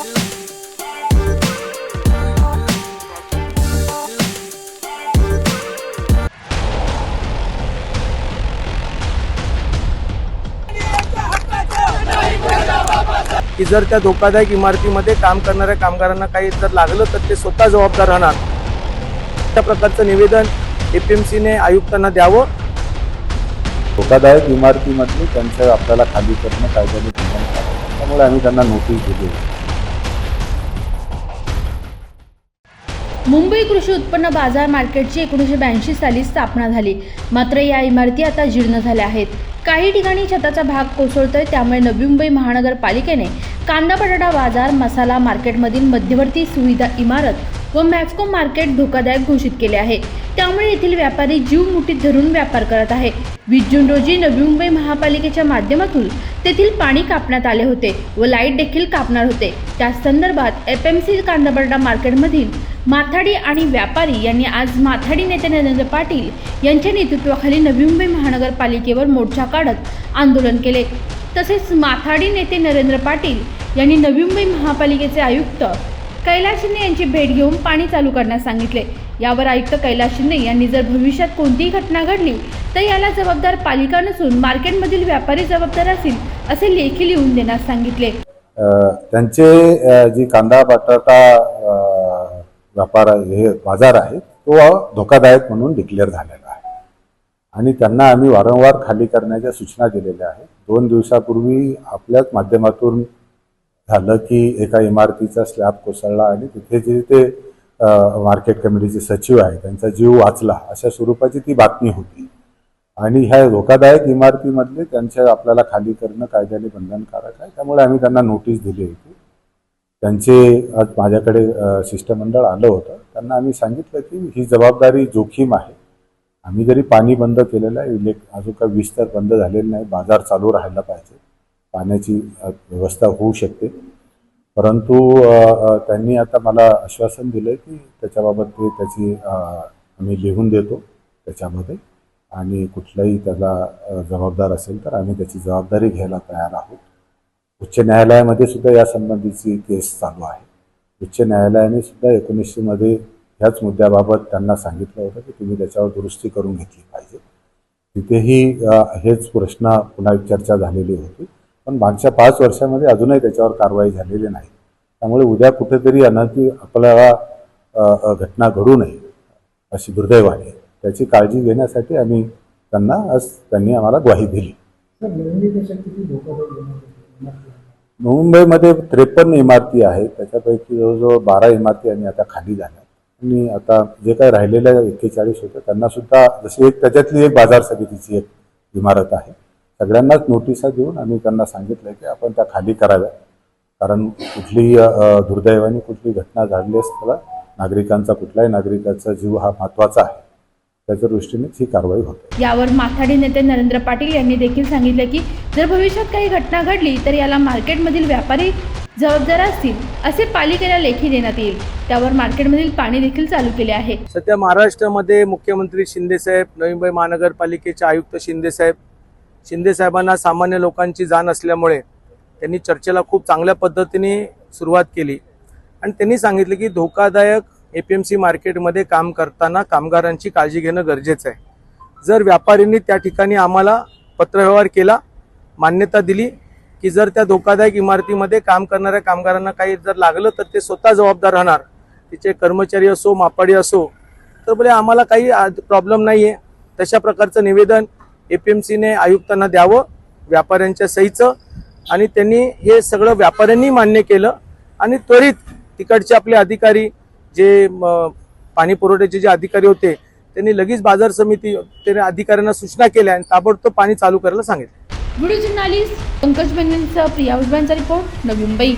की जर त्या धोकादायक इमारतीमध्ये काम करणाऱ्या कामगारांना काही जर लागलं तर ते स्वतः जबाबदार राहणार. त्या प्रकारचं निवेदन एफ एम सीने आयुक्तांना द्यावं. धोकादायक इमारतीमधली त्यांचं आपल्याला खाली करणं कायद्याने त्यामुळे आम्ही त्यांना नोटीस दिली. मुंबई कृषी उत्पन्न बाजार मार्केटची एकोणीसशे ब्याऐंशी साली स्थापना झाली. मात्र या इमारती आता जीर्ण झाल्या आहेत. काही ठिकाणी छताचा भाग कोसळतोय त्यामुळे नवी मुंबई महानगरपालिकेने कांदा बटाटा बाजार मसाला मार्केटमधील मध्यवर्ती सुविधा इमारत व मॅफको मार्केट धोकादायक घोषित केले आहे. त्यामुळे येथील व्यापारी जीव मुठीत धरून व्यापार करत आहे. वीस जून रोजी नवी मुंबई महापालिकेच्या माध्यमातून तेथील पाणी कापण्यात आले होते व लाइट देखील कापणार होते. त्या संदर्भात एफ एम सी कांदाबर्डा मार्केटमधील माथाडी आणि व्यापारी यांनी आज माथाडी नेते नरेंद्र पाटील यांच्या नेतृत्वाखाली नवी मुंबई महानगरपालिकेवर मोर्चा काढत आंदोलन केले. तसेच माथाडी नेते नरेंद्र पाटील यांनी नवी मुंबई महापालिकेचे आयुक्त कैलास शिंदे यांची भेट घेऊन पाणी चालू करण्यास सांगितले. यावर आयुक्त कैलास शिंदे यांनी जर भविष्यात कोणतीही घटना घडली तर याला जबाबदार पालिका नसून मार्केटमधील व्यापारी जबाबदार असतील असे लेखी लिहून देण्यास सांगितले. त्यांचे जी कांदा बटाटा व्यापार हे बाजार आहे तो धोकादायक म्हणून डिक्लेअर झालेला आहे. आणि त्यांना आम्ही वारंवार खाली करण्याच्या सूचना दिलेल्या आहेत. दोन दिवसापूर्वी आपल्याच माध्यमातून झालं की एका इमारतीचा स्लॅब कोसळला आणि तिथे जे ते मार्केट कमिटीचे सचिव आहे त्यांचा जीव वाचला अशा स्वरूपाची ती बातमी होती. आणि ह्या धोकादायक इमारतीमधले त्यांच्या आपल्याला खाली करणं कायद्याने बंधनकारक आहे त्यामुळे आम्ही त्यांना नोटीस दिली होती. त्यांचे आज माझ्याकडे शिष्टमंडळ आलं होतं त्यांना आम्ही सांगितलं की ही जबाबदारी जोखीम आहे. आम्ही जरी पाणी बंद केलेलं आहे इलेक्ट अजून काही वीज तर बंद झालेलं नाही बाजार चालू राहायला पाहिजे. पाण्याची व्यवस्था होऊ शकते. परंतु त्यांनी आता मला आश्वासन दिलं की त्याच्याबाबत ते त्याची आम्ही लिहून देतो त्याच्यामध्ये. आणि कुठलाही त्याला जबाबदार असेल तर आम्ही त्याची जबाबदारी घ्यायला तयार आहोत. उच्च न्यायालयामध्ये सुद्धा या संबंधीची केस चालू आहे. उच्च न्यायालयाने सुद्धा एकोणीसशेमध्ये ह्याच मुद्द्याबाबत त्यांना सांगितलं होतं की तुम्ही त्याच्यावर दुरुस्ती करून घेतली पाहिजे. तिथेही हेच प्रश्न पुन्हा चर्चा झालेली होती. पण मागच्या पाच वर्षामध्ये अजूनही त्याच्यावर कारवाई झालेली नाही. त्यामुळे उद्या कुठेतरी अनर्थी आपल्याला घटना घडू नये अशी दुर्दैवाने. त्याची काळजी घेण्यासाठी आम्ही त्यांना आज त्यांनी आम्हाला ग्वाही दिली. मुंबईमध्ये त्रेपन्न इमारती आहेत. त्याच्यापैकी जवळजवळ बारा इमारती आणि आता खाली झाल्या आणि आता जे काही राहिलेल्या एक्केचाळीस होत्या त्यांना सुद्धा जशी एक त्याच्यातली एक बाजार समितीची एक इमारत आहे. सगळ्यांनाच नोटिसा देऊन आम्ही त्यांना सांगितलं की आपण त्या खाली कराव्या. कारण कुठलीही दुर्दैवाने कुठली घटना घडली असताना नागरिकांचा कुठल्याही नागरिकाचा जीव हा महत्त्वाचा आहे. त्याच्या दृष्टीनेच ही कारवाई होते. यावर माथाडी नेते नरेंद्र पाटील यांनी देखील सांगितले की जर भविष्यात काही घटना घडली तर याला मार्केटमधील व्यापारी जबाबदार असतील असे पालिकेला लेखी देण्यात येईल. त्यावर मार्केटमधील पाणी देखील चालू केले आहे. सध्या महाराष्ट्रामध्ये मुख्यमंत्री शिंदेसाहेब नवी मुंबई महानगरपालिकेचे आयुक्त शिंदेसाहेब शिंदेसाहेबांना सामान्य लोकांची जाण असल्यामुळे त्यांनी चर्चेला खूप चांगल्या पद्धतीने सुरुवात केली. आणि त्यांनी सांगितलं की धोकादायक ए पी एम सी मार्केटमध्ये काम करताना कामगारांची काळजी घेणं गरजेचं आहे. जर व्यापाऱ्यांनी त्या ठिकाणी आम्हाला पत्रव्यवहार केला मान्यता दिली की जर त्या धोकादायक इमारतीमध्ये काम करणाऱ्या कामगारांना काही जर लागलं तर ते स्वतः जबाबदार राहणार. तिचे कर्मचारी असो मापाडी असो तर बोले आम्हाला काही प्रॉब्लेम नाही आहे तशा प्रकारचं निवेदन ए पी एम सीने आयुक्तांना द्यावं व्यापाऱ्यांच्या सहीचं आणि त्यांनी हे सगळं व्यापाऱ्यांनी मान्य केलं. आणि त्वरित तिकडचे आपले अधिकारी जे पाणी पुरवठ्याचे जे अधिकारी होते त्यांनी लगेच बाजार समिती त्याने अधिकाऱ्यांना सूचना केल्या आणि ताबडतोब पाणी चालू करायला सांगितलं. व्हिडिओ जर्नालिस्ट पंकज बेंगेंसह प्रिया उजबांचा रिपोर्ट नवी मुंबई.